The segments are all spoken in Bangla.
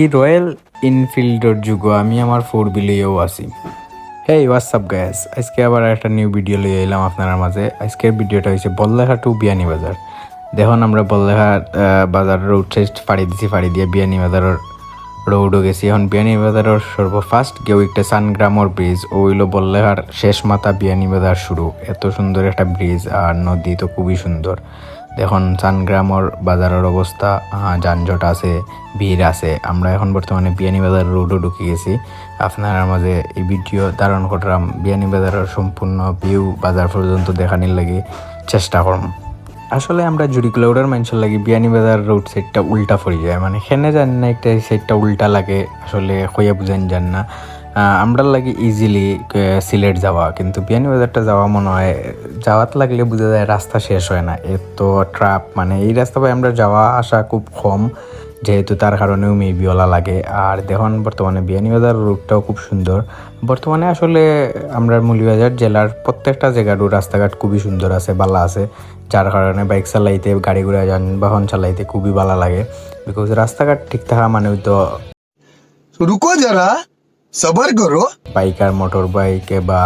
এই রয়্যাল ইনফিল্ডের যুগ আমি আমার ফোর বিলেও আছি। হেই হোয়াটসঅ্যাপ গ্যাস আজকে আবার একটা নিউ ভিডিও লিয়ে এলাম আপনার মাঝে। আজকের ভিডিওটা হয়েছে বল্লেখা টু বিয়ানি বাজার দেখুন, আমরা বল্লেখা বাজারের টেস্ট ফাড়ি দিছি, ফাড়ি দিয়ে বিয়ানি বাজারের রোডও গেছি। এখন বিয়ানি বাজারের সর্বফার্স্ট কেউ একটা সানগ্রামর ব্রিজ ও হইল বল্লেহার শেষ মাথা বিয়ানি বাজার শুরু। এত সুন্দর একটা ব্রিজ আর নদী তো খুবই সুন্দর। দেখুন, সানগ্রামর বাজারের অবস্থা যানজট আছে, ভিড় আছে। আমরা এখন বর্তমানে বিয়ানি বাজার রোডও ঢুকে গেছি। আপনার মাঝে এই ভিডিও ধারণ করলাম। বিয়ানি বাজারের সম্পূর্ণ ভিউ বাজার পর্যন্ত দেখানির লাগে চেষ্টা করম আসলে আমরা জুড়ি ক্লাউডের মানুষের লাগে বিয়ানি বাজার রোড সাইডটা উল্টা পড়ে যায়। মানে খেনে যান না একটা সাইডটা উল্টা লাগে, আসলে হইয়া বুঝেন যান না। আমরা লাগে ইজিলি সিলেট যাওয়া। কিন্তু বিয়ানি বাজারটা যাওয়া মনে হয়, যাওয়াত লাগলে বোঝা যায় রাস্তা শেষ হয় না। এত ট্রাপ মানে এই রাস্তা পাই আমরা যাওয়া আসা খুব কম। যেহেতু তার কারণেও মেয়ে বিওলা লাগে। আর দেখুন বর্তমানে বিয়ানীবাজার রুটটাও খুব সুন্দর। বর্তমানে আসলে আমরা মুলিবাজার জেলার প্রত্যেকটা জায়গারও রাস্তাঘাট খুবই সুন্দর আছে বালা আছে। যার কারণে বাইক চালাইতে গাড়ি ঘোড়া যানবাহন চালাইতে খুবই ভালো লাগে। বিকজ রাস্তাঘাট ঠিক থাকা মানে তো রুকো যারা সবার করো। বাইক আর মোটর বাইকে বা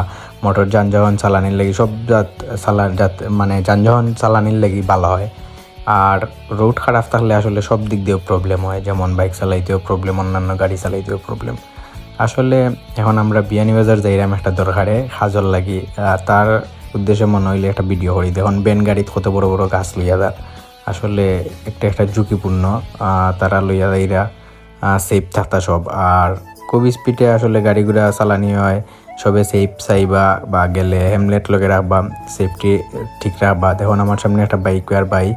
মোটর যানবাহন চালানির লাগি সব জাত চালান মানে যানবাহন চালানির লাগি ভালো হয়। আর রোড খারাপ থাকলে আসলে সব দিক দিয়েও প্রবলেম হয়, যেমন বাইক চালাইতেও প্রবলেম অন্যান্য গাড়ি চালাইতেও প্রবলেম আসলে এখন আমরা বিয়ানীবাজার যাইরাম একটা দরকারে হাজর লাগি তার উদ্দেশ্যে মনে হইলে একটা ভিডিও করি। দেখুন, বেন গাড়িত কত বড় বড় গাছ লইয়া যার আসলে একটা একটা ঝুঁকিপূর্ণ তারা লইয়া যাইরা সেফ থাকতা সব। আর খুব স্পিডে আসলে গাড়ি ঘোড়া চালানি হয় সবে সেফ চাইবা বা গেলে হেমলেট লগে রাখবা সেফটি ঠিক রাখবা। দেখুন আমার সামনে একটা বাইক আর বাই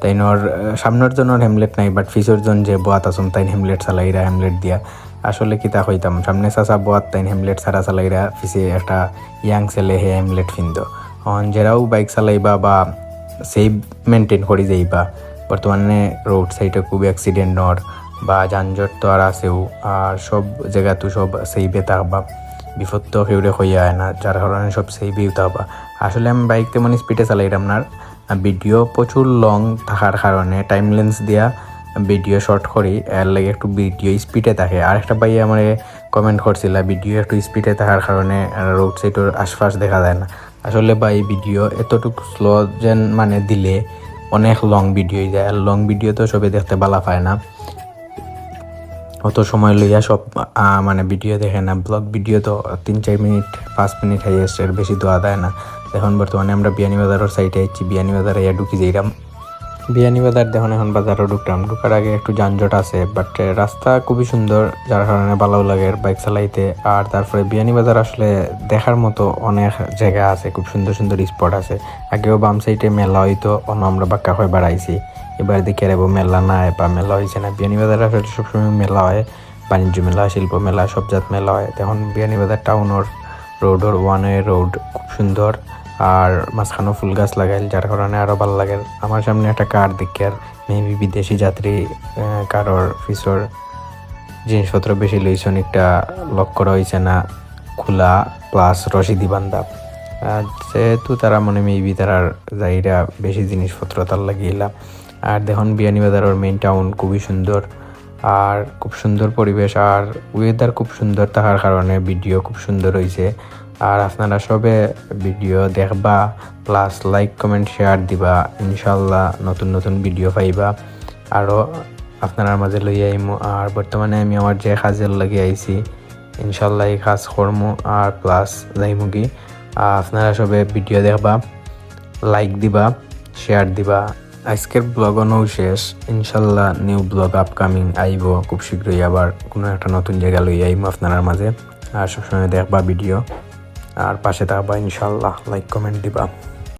তাই নর সামনের জনের হেমলেট নাই বাট ফিসর জন যে বোয়াত আসুন তাই হেমলেট চালাইরা হেমলেট দিয়া। আসলে কি তা হইতাম, সামনে চাচা বোয়াত, তাই হেমলেট ছাড়া চালাইরা পিছে একটা ইয়াং ছেলে হে হেমলেট ফিন্দ। অন যেরাও বাইক চালাইবা বা সেফ মেনটেন করি যাইবা, বর্তমানে রোড সাইডে খুব অ্যাক্সিডেন্ট নর, বা যানজট তো আর আছেও, আর সব জায়গাতো সব সেইভে থাকবা। বিপদ তো কেউরে হইয়া না, যার কারণে সব সেইভেও থাকবা আসলে আমি বাইক তেমন স্পিডে চালাইলাম না ভিডিও প্রচুর লং থাকার কারণে টাইম লেন্স দিয়া ভিডিও শর্ট করি, এর লাগে একটু ভিডিও স্পিডে থাকে। আর একটা ভাই আমার কমেন্ট করছিল ভিডিও একটু স্পিডে থাকার কারণে রোড সাইডের আশপাশ দেখা যায় না। আসলে ভাই ভিডিও এতটুকু স্লো যেন মানে দিলে অনেক লং ভিডিও যায়। আর লং ভিডিও তো সবে দেখতে ভালো পায় না। অত সময় লইয়া সব মানে ভিডিও দেখে না। ব্লগ ভিডিও তো তিন, চার মিনিট, পাঁচ মিনিট হয়ে আসছে এর বেশি দোয়া দেয় না। এখন বর্তমানে আমরা বিয়ানীবাজারের সাইডে আইছি বিয়ানীবাজারে ইয়া ঢুকি যাইরাম। বিয়ানীবাজার দেখুন, এখন বাজারও ঢুকলাম ঢুকার আগে একটু যানজট আছে বাট রাস্তা খুবই সুন্দর, যার কারণে ভালো লাগে বাইক চালাইতে। আর তারপরে বিয়ানীবাজার আসলে দেখার মতো অনেক জায়গা আছে, খুব সুন্দর সুন্দর স্পট আছে। আগেও বাম সাইডে মেলা হইতো, অন্য আমরা বাক্কা হয়ে বেড়াইছি। এবার দিকে রেবো মেলা নাই বা মেলা হয়েছে না। বিয়ানীবাজার আসলে সবসময় মেলা হয়। বাণিজ্য মেলা শিল্প মেলা সব জাত মেলা হয়। তখন বিয়ানীবাজার টাউনের রোডর ওয়ানে রোড খুব সুন্দর। আর মাঝখানেও ফুল গাছ লাগাইল, যার কারণে আরও ভালো লাগে। আমার সামনে একটা কার দেখি আর মেবি বিদেশি যাত্রী কারোর ফিসর জিনিসপত্র বেশি লইছেন একটা লক্ষ্য রয়েছে না। খোলা প্লাস রশিদি বান্ধা। আর যেহেতু তারা মনে মেবি তারার যাইরা বেশি জিনিসপত্র তার লাগিয়েলাম আর দেখুন বিয়ানীবাজারের মেইন টাউন খুবই সুন্দর। আর খুব সুন্দর পরিবেশ, আর ওয়েদার খুব সুন্দর থাকার কারণে ভিডিও খুব সুন্দর হয়েছে আর আপনারা সবে ভিডিও দেখবা প্লাস লাইক কমেন্ট শেয়ার দিবা ইনশাল্লাহ নতুন নতুন ভিডিও পাইবা। আরও আপনার মাঝে লই আইমু, আর বর্তমানে আমি আমার যে কাজের লাগে আইছি ইনশাল্লাহ এই কাজ করমু, আর প্লাস যাইমুগি আর আপনারা সবে ভিডিও দেখবা লাইক দিবা শেয়ার দিবা। আজকের ব্লগ নৌ শেষ। ইনশাল্লাহ নিউ ব্লগ আপকামিং আইব খুব শীঘ্রই। আবার কোনো একটা নতুন জায়গা লই আইব আপনার মাঝে। আর সবসময় দেখবা ভিডিও আর পাশে থাকবা ইনশাল্লাহ। লাইক কমেন্ট দিবা।